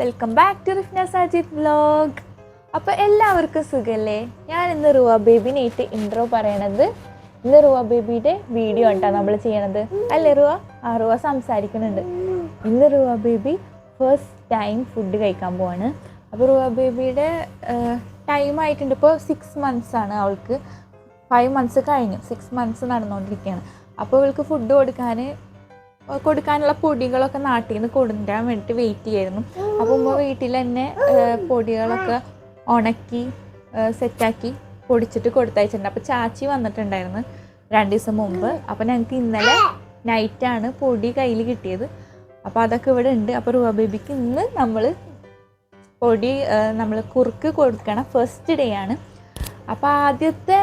Welcome back to Rifna Sajid vlog അപ്പോൾ എല്ലാവർക്കും സുഖല്ലേ? ഞാൻ ഇന്ന് റുവ ബേബിനായിട്ട് ഇൻട്രോ പറയണത്. ഇന്ന് റുവ ബേബിയുടെ വീഡിയോ ഉണ്ടോ നമ്മൾ ചെയ്യണത്. അല്ലേ റുവ ആ റുവ സംസാരിക്കുന്നുണ്ട് ഇന്ന് Ruva baby first time food കഴിക്കാൻ പോവാണ്. അപ്പോൾ റുവ ബേബിയുടെ ടൈം ആയിട്ടുണ്ട്. ഇപ്പോൾ സിക്സ് മന്ത്സ് ആണ് അവൾക്ക്. ഫൈവ് മന്ത്സ് കഴിഞ്ഞു. സിക്സ് മന്ത്സ് നടന്നുകൊണ്ടിരിക്കുകയാണ് അപ്പോൾ അവൾക്ക് ഫുഡ് കൊടുക്കാൻ കൊടുക്കാനുള്ള പൊടികളൊക്കെ നാട്ടിൽ നിന്ന് കൊണ്ടുവരാൻ വേണ്ടിയിട്ട് വെയിറ്റ് ചെയ്യായിരുന്നു അപ്പോൾ ഉമ്മ വീട്ടിൽ തന്നെ പൊടികളൊക്കെ ഉണക്കി സെറ്റാക്കി പൊടിച്ചിട്ട് കൊടുത്തയച്ചിട്ടുണ്ട്. അപ്പോൾ ചാച്ചി വന്നിട്ടുണ്ടായിരുന്നു രണ്ട് ദിവസം മുമ്പ്. അപ്പോൾ ഞങ്ങൾക്ക് ഇന്നലെ നൈറ്റാണ് പൊടി കയ്യിൽ കിട്ടിയത്. അപ്പോൾ അതൊക്കെ ഇവിടെ ഉണ്ട്. അപ്പോൾ റുവ ബേബിക്ക് ഇന്ന് നമ്മൾ പൊടി നമ്മൾ കുറുക്ക് കൊടുക്കണം. ഫസ്റ്റ് ഡേ ആണ്. അപ്പോൾ ആദ്യത്തെ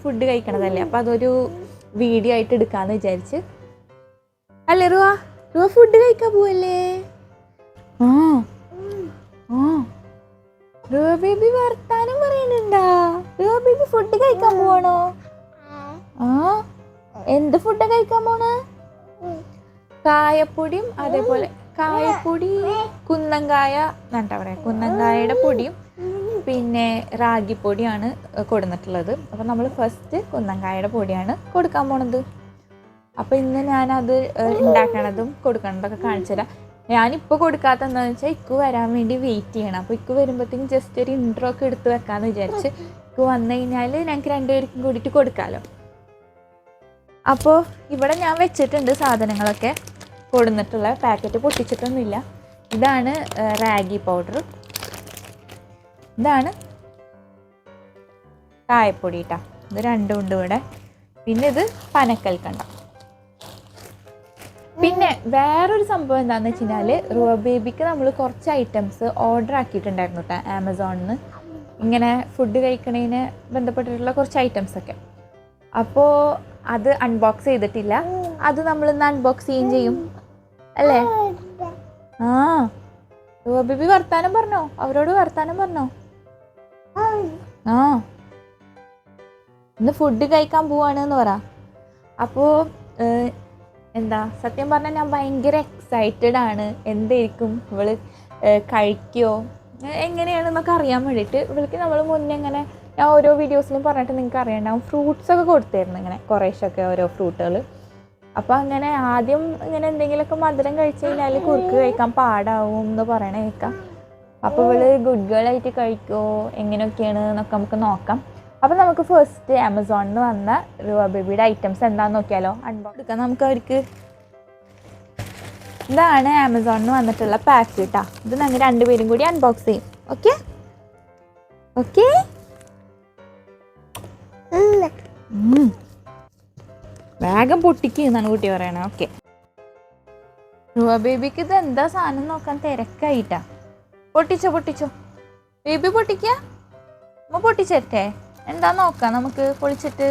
ഫുഡ് കഴിക്കണതല്ലേ? അപ്പോൾ അതൊരു വീഡിയോ ആയിട്ട് എടുക്കാമെന്ന് വിചാരിച്ച് അല്ലേ റുവ റുവ ഫുഡ് കഴിക്കാൻ പോവല്ലേ? ആ. ആ. റുവ ബേബി വർത്താനം പറയുന്നുണ്ടാ റുവ ബേബി ഫുഡ് കഴിക്കാൻ പോവാണോ? ആ. എന്ത് ഫുഡ് കഴിക്കാൻ പോണ? കായപ്പൊടിയും അതേപോലെ കായപ്പൊടി കുന്നങ്കായ എന്താ പറയാ കുന്നങ്കായയുടെ പൊടിയും പിന്നെ റാഗിപ്പൊടിയാണ് കൊടുന്നിട്ടുള്ളത്. അപ്പോൾ നമ്മൾ ഫസ്റ്റ് കുന്നങ്കായയുടെ പൊടിയാണ് കൊടുക്കാൻ പോണത്. അപ്പോൾ ഇന്ന് ഞാനത് ഉണ്ടാക്കണതും കൊടുക്കണതൊക്കെ കാണിച്ചു തരാം. ഞാനിപ്പോൾ കൊടുക്കാത്ത എന്താണെന്ന് വെച്ചാൽ ഇക്കു വരാൻ വേണ്ടി വെയിറ്റ് ചെയ്യണം. അപ്പോൾ ഇക്കു വരുമ്പോഴത്തേക്കും ജസ്റ്റ് ഒരു ഇൻട്രോ ഒക്കെ എടുത്ത് വെക്കാമെന്ന് വിചാരിച്ച് ഇക്കു വന്നു കഴിഞ്ഞാൽ ഞങ്ങൾക്ക് രണ്ടുപേർക്കും കൂടിയിട്ട് കൊടുക്കാമല്ലോ അപ്പോൾ ഇവിടെ ഞാൻ വെച്ചിട്ടുണ്ട് സാധനങ്ങളൊക്കെ. കൊടുന്നിട്ടുള്ള പാക്കറ്റ് പൊട്ടിച്ചിട്ടൊന്നുമില്ല. ഇതാണ് റാഗി പൗഡർ ഇതാണ് കായപ്പൊടി കേട്ടോ ഇത് രണ്ടും ഉണ്ട് ഇവിടെ. പിന്നെ ഇത് പനക്കൽക്കണ്ട. പിന്നെ വേറൊരു സംഭവം എന്താണെന്ന് വെച്ച് കഴിഞ്ഞാൽ റുവ ബേബിക്ക് നമ്മൾ കുറച്ച് ഐറ്റംസ് ഓർഡർ ആക്കിയിട്ടുണ്ടായിരുന്നു കേട്ടോ ആമസോണിൽ നിന്ന് ഇങ്ങനെ ഫുഡ് കഴിക്കണതിന് ബന്ധപ്പെട്ടിട്ടുള്ള കുറച്ച് ഐറ്റംസ് ഒക്കെ. അപ്പോൾ അത് അൺബോക്സ് ചെയ്തിട്ടില്ല. അത് നമ്മൾ ഇന്ന് അൺബോക്സ് ചെയ്യുകയും ചെയ്യും. അല്ലേ? ആ. ബേബി വർത്താനം പറഞ്ഞോ? അവരോട് വർത്താനം പറഞ്ഞോ? ആ. ഇന്ന് ഫുഡ് കഴിക്കാൻ പോവാണ് എന്ന് പറ. അപ്പോൾ എന്താ? സത്യം പറഞ്ഞാൽ ഞാൻ ഭയങ്കര എക്സൈറ്റഡ് ആണ്. എന്തായിരിക്കും? ഇവൾ കഴിക്കോ? കഴിക്കുമോ എങ്ങനെയാണെന്നൊക്കെ അറിയാൻ വേണ്ടിയിട്ട് ഇവൾക്ക് നമ്മൾ മുന്നേ ഇങ്ങനെ ഞാൻ ഓരോ വീഡിയോസിലും പറഞ്ഞിട്ട് നിങ്ങൾക്ക് അറിയണ്ടാവും ഫ്രൂട്ട്സ് ഒക്കെ കൊടുത്തായിരുന്നു ഇങ്ങനെ കുറേശ്ശൊക്കെ ഓരോ ഫ്രൂട്ടുകൾ അപ്പോൾ അങ്ങനെ ആദ്യം ഇങ്ങനെ എന്തെങ്കിലുമൊക്കെ മധുരം കഴിച്ചു കഴിഞ്ഞാൽ കുറുക്ക് കഴിക്കാൻ പാടാവും എന്ന് പറയണ കേൾക്കാം അപ്പോൾ ഇവൾ ഗുഡ് ഗേൾ ആയിട്ട് കഴിക്കുമോ എങ്ങനെയൊക്കെയാണ് എന്നൊക്കെ നമുക്ക് നോക്കാം. അപ്പോൾ നമുക്ക് ഫസ്റ്റ് ആമസോണിൽ നിന്ന് വന്ന റുവ ബേബിയുടെ ഐറ്റംസ് എന്താണെന്ന് നോക്കിയാലോ? അൺബോക്സ് എടുക്കാം നമുക്ക് അവർക്ക്. ഇതാണ് ആമസോണിൽ നിന്ന് വന്നിട്ടുള്ള പാക്ക് കേട്ടോ ഇത് ഞങ്ങൾ രണ്ടുപേരും കൂടി അൺബോക്സ് ചെയ്യും. ഓക്കെ ഓക്കെ വേഗം പൊട്ടിക്ക് എന്നാണ് കുട്ടി പറയണേ. ഓക്കെ റുവ ബേബിക്ക് ഇത് എന്താ സാധനം നോക്കാൻ തിരക്കായിട്ടാ. പൊട്ടിച്ചോ പൊട്ടിച്ചോ. ബേബി പൊട്ടിക്ക? അമ്മ പൊട്ടിച്ചേരട്ടെ? എന്താ നോക്കാം? നമുക്ക് പൊളിച്ചിട്ട്.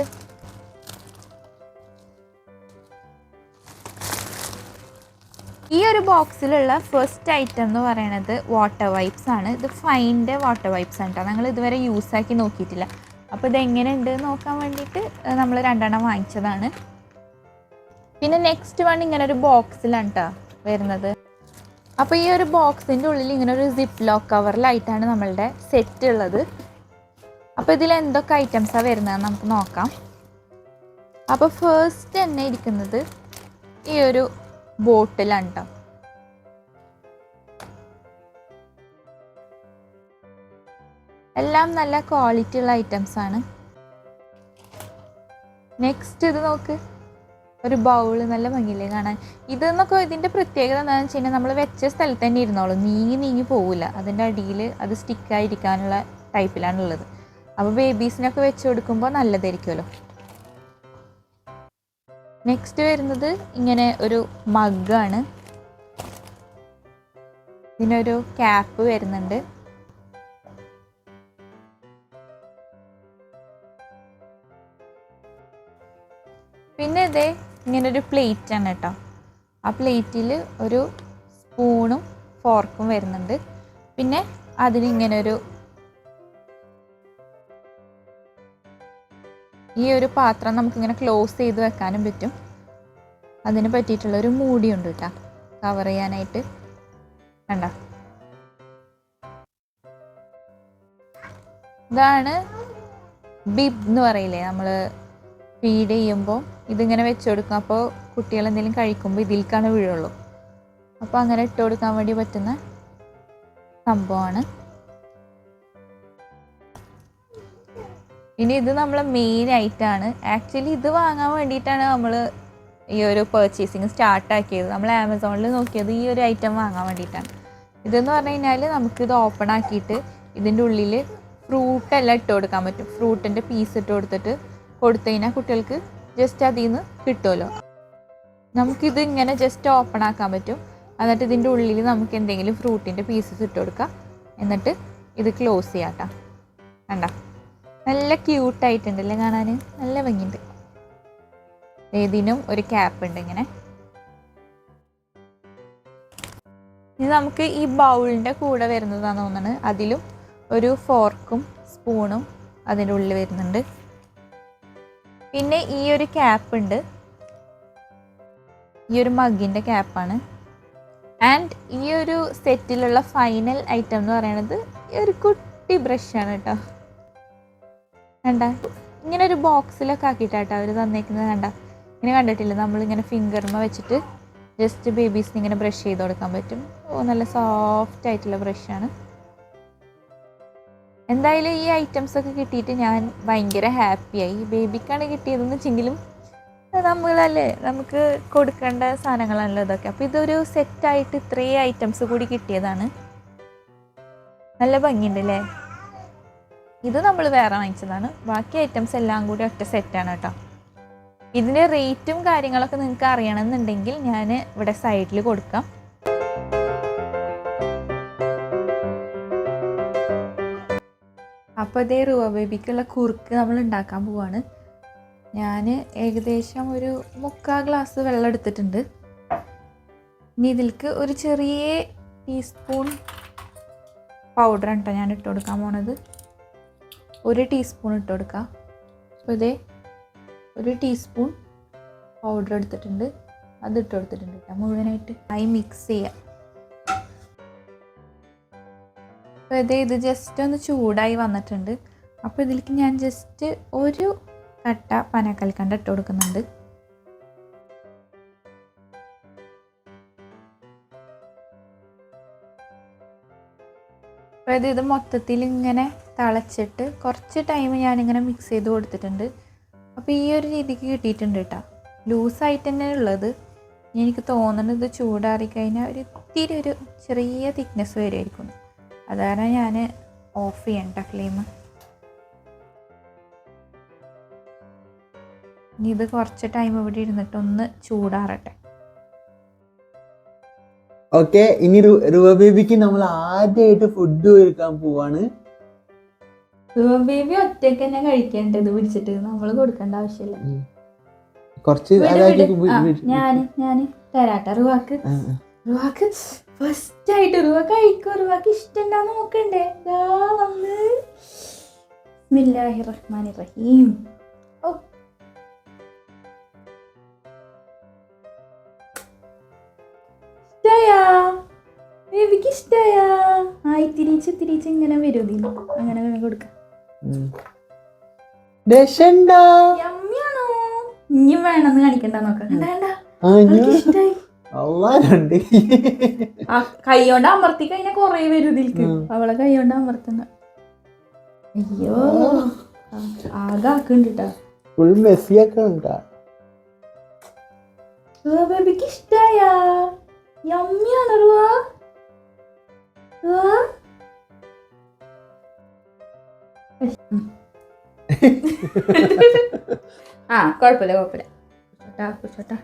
ഈ ഒരു ബോക്സിലുള്ള ഫസ്റ്റ് ഐറ്റം എന്ന് പറയുന്നത് വാട്ടർ വൈപ്സ് ആണ്. ഇത് ഫൈന്റെ വാട്ടർ വൈപ്സ് ആണ് കേട്ടോ ഞങ്ങൾ ഇതുവരെ യൂസ് ആക്കി നോക്കിയിട്ടില്ല. അപ്പോൾ ഇത് എങ്ങനെയുണ്ട് നോക്കാൻ വേണ്ടിയിട്ട് നമ്മൾ രണ്ടെണ്ണം വാങ്ങിച്ചതാണ്. പിന്നെ നെക്സ്റ്റ് വൺ ഇങ്ങനെ ഒരു ബോക്സിലാണ് കേട്ടോ വരുന്നത്. അപ്പോൾ ഈ ഒരു ബോക്സിന്റെ ഉള്ളിൽ ഇങ്ങനെ ഒരു സിപ്പ് ലോക്ക് കവറിലായിട്ടാണ് നമ്മളുടെ സെറ്റ് ഉള്ളത്. അപ്പോൾ ഇതിൽ എന്തൊക്കെ ഐറ്റംസാണ് വരുന്നതെന്ന് നമുക്ക് നോക്കാം. അപ്പോൾ ഫേസ്റ്റ് തന്നെ ഇരിക്കുന്നത് ഈ ഒരു ബോട്ടിലാണ് കേട്ടോ എല്ലാം നല്ല ക്വാളിറ്റി ഉള്ള ഐറ്റംസ് ആണ്. നെക്സ്റ്റ് ഇത് നോക്ക്. ഒരു ബൗൾ നല്ല ഭംഗിയില്ലേ കാണാൻ. ഇതെന്നൊക്കെ ഇതിന്റെ പ്രത്യേകത എന്താണെന്ന് വെച്ച് കഴിഞ്ഞാൽ നമ്മൾ വെച്ച സ്ഥലത്ത് തന്നെ ഇരുന്നോളൂ. നീങ്ങി നീങ്ങി പോവില്ല അതിന്റെ അടിയിൽ അത് സ്റ്റിക്കായിരിക്കാനുള്ള ടൈപ്പിലാണുള്ളത് അപ്പോൾ ബേബീസിനൊക്കെ വെച്ച് കൊടുക്കുമ്പോൾ നല്ലതായിരിക്കുമല്ലോ. നെക്സ്റ്റ് വരുന്നത് ഇങ്ങനെ ഒരു മഗ്ഗാണ് ഇതിനൊരു ക്യാപ്പ് വരുന്നുണ്ട്. പിന്നെ ഇതേ ഇങ്ങനൊരു പ്ലേറ്റ് ആണ് കേട്ടോ. ആ പ്ലേറ്റിൽ ഒരു സ്പൂണും ഫോർക്കും വരുന്നുണ്ട്. പിന്നെ അതിനിങ്ങനെ ഈ ഒരു പാത്രം നമുക്കിങ്ങനെ ക്ലോസ് ചെയ്ത് വെക്കാനും പറ്റും. അതിന് പറ്റിയിട്ടുള്ള ഒരു മൂടിയുണ്ട് കേട്ടോ. കവർ ചെയ്യാനായിട്ട്. കണ്ട? ഇതാണ് ബിബ് എന്ന് പറയില്ലേ? നമ്മൾ ഫീഡ് ചെയ്യുമ്പോൾ ഇതിങ്ങനെ വെച്ച് കൊടുക്കും. അപ്പോൾ കുട്ടികൾ എന്തെങ്കിലും കഴിക്കുമ്പോൾ ഇതിലേക്കാണ് വീഴുള്ളൂ. അപ്പോൾ അങ്ങനെ ഇട്ട് കൊടുക്കാൻ വേണ്ടി പറ്റുന്ന സംഭവമാണ്. ഇനി ഇത് നമ്മളെ മെയിൻ ആയിട്ടാണ് ആക്ച്വലി ഇത് വാങ്ങാൻ വേണ്ടിയിട്ടാണ് നമ്മൾ ഈ ഒരു പർച്ചേസിങ് സ്റ്റാർട്ട് ആക്കിയത്. നമ്മൾ ആമസോണിൽ നോക്കിയത് ഈ ഒരു ഐറ്റം വാങ്ങാൻ വേണ്ടിയിട്ടാണ്. ഇതെന്ന് പറഞ്ഞു കഴിഞ്ഞാൽ നമുക്കിത് ഓപ്പൺ ആക്കിയിട്ട് ഇതിന്റെ ഉള്ളിൽ ഫ്രൂട്ടെല്ലാം ഇട്ട് കൊടുക്കാൻ പറ്റും. ഫ്രൂട്ടിന്റെ പീസ് ഇട്ട് കൊടുത്തിട്ട് കൊടുത്തു കഴിഞ്ഞാൽ കുട്ടികൾക്ക് ജസ്റ്റ് അതിൽ നിന്ന് കിട്ടുമല്ലോ നമുക്കിത് ഇങ്ങനെ ജസ്റ്റ് ഓപ്പൺ ആക്കാൻ പറ്റും. എന്നിട്ട് ഇതിന്റെ ഉള്ളിൽ നമുക്ക് എന്തെങ്കിലും ഫ്രൂട്ടിന്റെ പീസസ് ഇട്ട് കൊടുക്കാം. എന്നിട്ട് ഇത് ക്ലോസ് ചെയ്യാം കേട്ടോ കണ്ട? നല്ല ക്യൂട്ടായിട്ടുണ്ടല്ലേ കാണാൻ? നല്ല ഭംഗിയുണ്ട്. ഇതിനും ഒരു ക്യാപ്പ് ഉണ്ട് ഇങ്ങനെ. ഇനി നമുക്ക് ഈ ബൗളിന്റെ കൂടെ വരുന്നതാണെന്ന് തോന്നുന്നത് അതിലും ഒരു ഫോർക്കും സ്പൂണും അതിന്റെ ഉള്ളിൽ വരുന്നുണ്ട്. പിന്നെ ഈ ഒരു ക്യാപ്പ് ഉണ്ട്. ഈ ഒരു മഗിന്റെ ക്യാപ്പാണ് ആൻഡ് ഈ ഒരു സെറ്റിലുള്ള ഫൈനൽ ഐറ്റം എന്ന് പറയുന്നത് ഒരു കുട്ടി ബ്രഷാണ് കേട്ടോ. കണ്ട? ഇങ്ങനെ ഒരു ബോക്സിലൊക്കെ ആക്കിയിട്ടാട്ടോ അവർ തന്നേക്കുന്നത് കണ്ട? ഇങ്ങനെ കണ്ടിട്ടില്ല? നമ്മളിങ്ങനെ ഫിംഗർമ വെച്ചിട്ട് ജസ്റ്റ് ബേബീസിന് ഇങ്ങനെ ബ്രഷ് ചെയ്ത് കൊടുക്കാൻ പറ്റും. ഓ നല്ല സോഫ്റ്റ് ആയിട്ടുള്ള ബ്രഷാണ് എന്തായാലും ഈ ഐറ്റംസ് ഒക്കെ കിട്ടിയിട്ട് ഞാൻ ഭയങ്കര ഹാപ്പിയായി ബേബിക്കാണ് കിട്ടിയതെന്ന് വെച്ചെങ്കിലും നമ്മളല്ലേ നമുക്ക് കൊടുക്കേണ്ട സാധനങ്ങളാണല്ലോ ഇതൊക്കെ. അപ്പോൾ ഇതൊരു സെറ്റായിട്ട് ഇത്രയും ഐറ്റംസ് കൂടി കിട്ടിയതാണ്. നല്ല ഭംഗിയുണ്ട് അല്ലേ ഇത് നമ്മൾ വേറെ വാങ്ങിച്ചതാണ്. ബാക്കി ഐറ്റംസ് എല്ലാം കൂടി ഒറ്റ സെറ്റാണ് കേട്ടോ. ഇതിന്റെ റേറ്റും കാര്യങ്ങളൊക്കെ നിങ്ങൾക്ക് അറിയണമെന്നുണ്ടെങ്കിൽ ഞാൻ ഇവിടെ സൈഡിൽ കൊടുക്കാം. അപ്പോൾ ഇതേ റുവ ബേബിക്കുള്ള കുറുക്ക് നമ്മൾ ഉണ്ടാക്കാൻ പോവാണ്. ഞാൻ ഏകദേശം ഒരു മുക്കാൽ ഗ്ലാസ് വെള്ളം എടുത്തിട്ടുണ്ട്. ഇനി ഇതിലേക്ക് ഒരു ചെറിയ ടീസ്പൂൺ പൗഡർ കേട്ടോ ഞാൻ ഇട്ട് കൊടുക്കാൻ പോണത്. ഒരു ടീസ്പൂൺ ഇട്ട് കൊടുക്കുക അപ്പോൾ ഇതേ ഒരു ടീസ്പൂൺ പൗഡർ എടുത്തിട്ടുണ്ട്. അത് ഇട്ട് കൊടുത്തിട്ടുണ്ട് കേട്ടോ മുഴുവനായിട്ട്. ആയി മിക്സ് ചെയ്യാം. അപ്പോൾ ഇതേ ഇത് ജസ്റ്റ് ഒന്ന് ചൂടായി വന്നിട്ടുണ്ട്. അപ്പോൾ ഇതിലേക്ക് ഞാൻ ജസ്റ്റ് ഒരു കട്ട പനക്കൽക്കണ്ട ഇട്ട് കൊടുക്കുന്നുണ്ട്. അതായത് ഇത് മൊത്തത്തിൽ ഇങ്ങനെ തിളച്ചിട്ട് കുറച്ച് ടൈം ഞാനിങ്ങനെ മിക്സ് ചെയ്ത് കൊടുത്തിട്ടുണ്ട്. അപ്പോൾ ഈ ഒരു രീതിക്ക് കിട്ടിയിട്ടുണ്ട് കേട്ടോ. ലൂസായിട്ട് തന്നെ ഉള്ളത്. എനിക്ക് തോന്നുന്നത് ചൂടാറി കഴിഞ്ഞാൽ ഒരു ഇത്തിരി ഒരു ചെറിയ തിക്നെസ് വരുമായിരിക്കും അതാണ് ഞാൻ ഓഫ് ചെയ്യണ്ട ഫ്ലെയിം ഇനി ഇത് കുറച്ച് ടൈം ഇവിടെ ഇരുന്നിട്ട് ഒന്ന് ചൂടാറട്ടെ. ഓക്കെ ഇനി റുവ ബേബിക്ക് നമ്മൾ ആദ്യമായിട്ട് ഫുഡ് ഒരുക്കാൻ പോവാണ്. ബേബി ഒറ്റയ്ക്ക് തന്നെ കഴിക്കേണ്ടത് പിടിച്ചിട്ട് നമ്മൾ കൊടുക്കേണ്ട ആവശ്യമില്ല. കുറച്ച് ഞാൻ ഞാൻ തരാട്ട റുവാക്ക്. റുവാക്ക് ഫസ്റ്റ് ആയിട്ട് റുവ കഴിക്കും. റുവാക്ക് ഇഷ്ടണ്ടാന്ന് നോക്കണ്ടേ. വന്ന്. ബിസ്മില്ലാഹി റഹ്മാനി റഹീം ഓ. ഇഷ്ടായാ? ബേബിക്ക് തിരിച്ച് ആ ഇത്തിരിച്ച് ഇത്തിരിച്ച് ഇങ്ങനെ വരും അങ്ങനെ കൊടുക്കാം ഇനിയും വേണമെന്ന് കാണിക്കണ്ട കൈ കൊണ്ട് അമർത്തി കഴിഞ്ഞാൽ കൊറേ വരും ഇതിൽക്ക്. അവളെ കൈ കൊണ്ട് അമർത്തുന്ന. അയ്യോ. ആകെ ഫുൾ ഉണ്ടാ ബേബിക്ക് ഇഷ്ടായ. യമ്മിയാണ് ആ കുഴപ്പമില്ല കുഴപ്പമില്ല. കുച്ചോട്ടാ കുച്ചോട്ടാ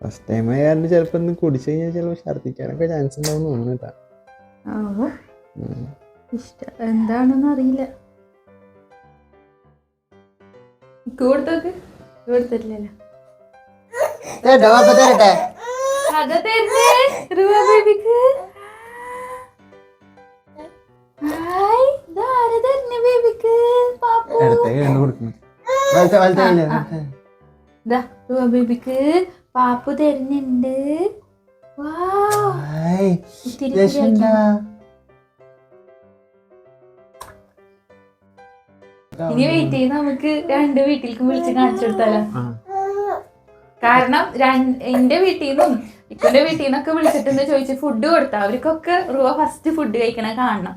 ഫസ്റ്റ് ടൈം ആയാലും ചിലപ്പോ ഒന്ന് കുടിച്ചു കഴിഞ്ഞാൽ ചിലപ്പോ ഛർദിക്കാനൊക്കെ ചാൻസ് ഉണ്ടാവും ഇഷ്ടം എന്താണെന്ന് അറിയില്ല. ഇക്ക് കൊടുത്തോക്ക്? കൊടുത്തിട്ടില്ലല്ലോ. അത് തരുന്നേ. റുവ ബേബിക്ക്. പാപ്പു. തരുന്നുണ്ട്. ഇനി വെയിറ്റ് ചെയ്ത് നമുക്ക് രണ്ട് വീട്ടിലേക്കും വിളിച്ച് കാണിച്ചു കൊടുത്താലോ? കാരണം എന്റെ വീട്ടിൽ നിന്നും ഇക്കന്റെ വീട്ടിൽ നിന്നൊക്കെ വിളിച്ചിട്ടെന്ന് ചോദിച്ച് ഫുഡ് കൊടുത്ത. അവർക്കൊക്കെ റുവ ഫസ്റ്റ് ഫുഡ് കഴിക്കണ കാണണം.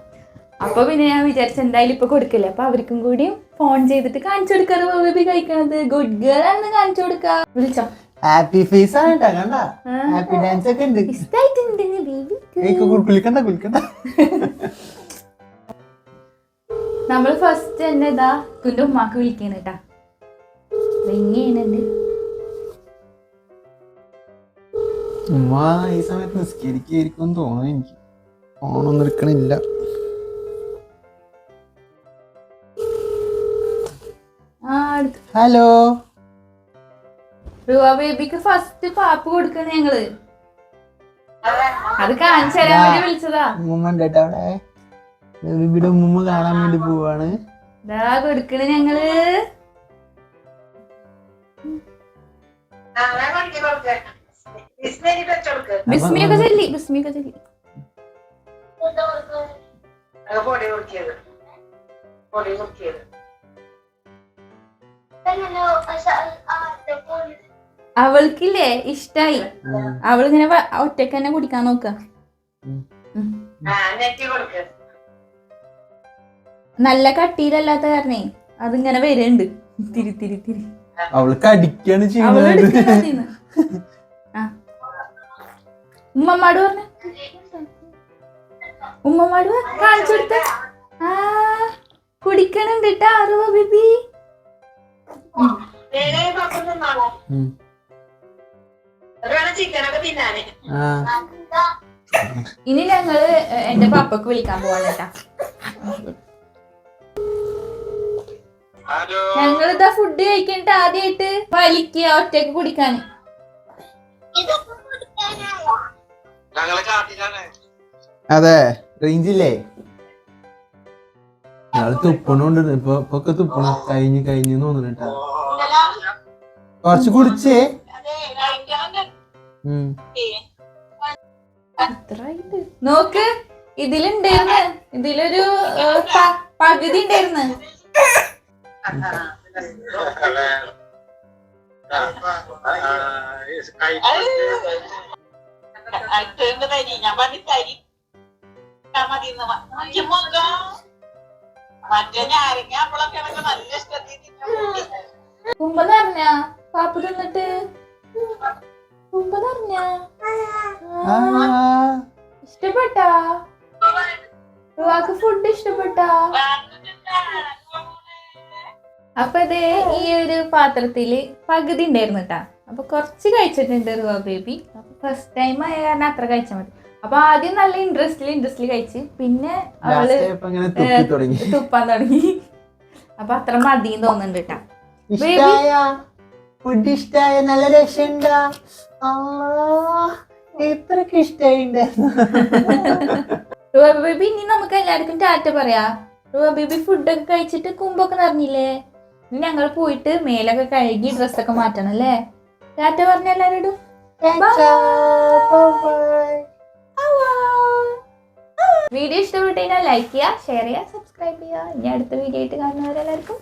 അപ്പൊ പിന്നെ ഞാൻ വിചാരിച്ച എന്തായാലും ഇപ്പൊ കൊടുക്കില്ല. അപ്പൊ അവർക്കും കൂടി ഫോൺ ചെയ്തിട്ട് കാണിച്ചു കൊടുക്കാറ് ബേബി കഴിക്കണത്. ഗുഡ് ഗേൾ ആണെന്ന് കാണിച്ചു കൊടുക്ക. വിളിച്ചോ? ഹാപ്പി ഫേസ് ആണ് കണ്ട? ഹാപ്പി ഡാൻസ് ഒക്കെ ഉണ്ട്. ഇഷ്ടായിട്ടുണ്ട് ബേബി കുളിക്കണ്ട കുളിക്കണ്ട. നമ്മൾ ഫസ്റ്റ് തന്നെ ഇതാ കുന്റെ ഉമ്മാക്ക് വിളിക്കണേട്ടാ റിങ് ഉമ്മ ഈ സമയത്ത് നിസ്കരിക്കായിരിക്കും തോന്നുന്നു എനിക്ക്. ഫോണൊന്നും എടുക്കണില്ല. ഹലോ? റുവ ബേബിക്ക് ഫസ്റ്റ് പാപ്പ് കൊടുക്കണ ഞങ്ങൾ. അത് കാണിച്ചു തരാൻ വേണ്ടി വിളിച്ചതാ. ഉമ്മ ഉണ്ട് കേട്ടോ അവിടെ ബേബിയുടെ ഉമ്മ കാണാൻ വേണ്ടി പോവാണ്. ഇതാ കൊടുക്കണ ഞങ്ങൾ. ബിസ്മിയൊക്കെ ചൊല്ലി ബിസ്മിയൊക്കെ ചൊല്ലി പൊടി കുടിക്കിയത് പൊടി കുടിക്കിയത് അവൾക്കില്ലേ ഇഷ്ടായി. അവളിങ്ങനെ ഒറ്റയ്ക്ക് തന്നെ കുടിക്കാൻ നോക്ക. ആ നെറ്റി കൊടുക്ക്. നല്ല കട്ടിയിലല്ലാത്ത കാരണേ അതിങ്ങനെ വരുന്നുണ്ട് തിരി തിരി തിരി. അവൾക്ക് അടിക്കാണ് ചെയ്യുന്നത്. ഉമ്മമാട് പറഞ്ഞ. ഉമ്മമാട് പറ, കാണിച്ചു കൊടുത്ത. ആ കുടിക്കണുണ്ട് കേട്ടാ അറിവ് ബിബി. ഇനി ഞങ്ങൾ എന്റെ പപ്പക്ക് വിളിക്കാൻ പോവാണ് കേട്ടാ ഞങ്ങളിതാ ഫുഡ് കഴിക്കണ്ട ആദ്യായിട്ട്. വലിക്കുക ഒറ്റയ്ക്ക് കുടിക്കാന്. അതെ റേഞ്ച് ഇല്ലേ ഞങ്ങൾ തുപ്പണോണ്ട് ഇപ്പൊ ഇപ്പൊക്കെ തുപ്പണം കഴിഞ്ഞ് കഴിഞ്ഞു തോന്നുന്നുണ്ട് കൊറച്ച് കുടിച്ചേ. നോക്ക് ഇതിലുണ്ടായിരുന്നു ഇതിലൊരു പകുതി ഉണ്ടായിരുന്നു പകുതി ഞാൻ തരി നല്ല. ഇഷ്ടപ്പെട്ടാ? ഫുഡ് ഇഷ്ടപ്പെട്ടാ? അപ്പൊ ഇത് ഈ ഒരു പാത്രത്തിൽ പകുതി ഉണ്ടായിരുന്നു കേട്ടാ അപ്പൊ കുറച്ച് കഴിച്ചിട്ടുണ്ട് റുവാ ബേബി അപ്പൊ ഫസ്റ്റ് ടൈം ആയ കാരണം അത്ര കഴിച്ചാൽ മതി. അപ്പൊ ആദ്യം നല്ല ഇൻട്രസ്റ്റിൽ ഇൻട്രസ്റ്റിൽ കഴിച്ച് പിന്നെ അവൾ തുപ്പാൻ തുടങ്ങി. അപ്പൊ അത്ര മതി തോന്നുന്നുണ്ട് കേട്ടാ. ഫുഡ് ഇഷ്ടായ നല്ല രസമുണ്ടാ. ഇത്രക്ക് ഇഷ്ടായിണ്ട്? റുവ ബേബി ഇനി നമുക്ക് എല്ലാവർക്കും ടാറ്റ പറയാ. റുവ ബേബി ഫുഡൊക്കെ കഴിച്ചിട്ട് കുമ്പൊക്കെ നിറഞ്ഞില്ലേ? ഞങ്ങൾ പോയിട്ട് മേലൊക്കെ കഴുകി ഡ്രസ്സൊക്കെ മാറ്റണം അല്ലേ? ടാറ്റ പറഞ്ഞ എല്ലാവരോടും വീഡിയോ ഇഷ്ടപ്പെട്ടു കഴിഞ്ഞാൽ ലൈക്ക് ചെയ്യുക ഷെയർ ചെയ്യുക സബ്സ്ക്രൈബ് ചെയ്യുക. ഇനി അടുത്ത വീഡിയോ ആയിട്ട് കാണുന്നവരെല്ലാവർക്കും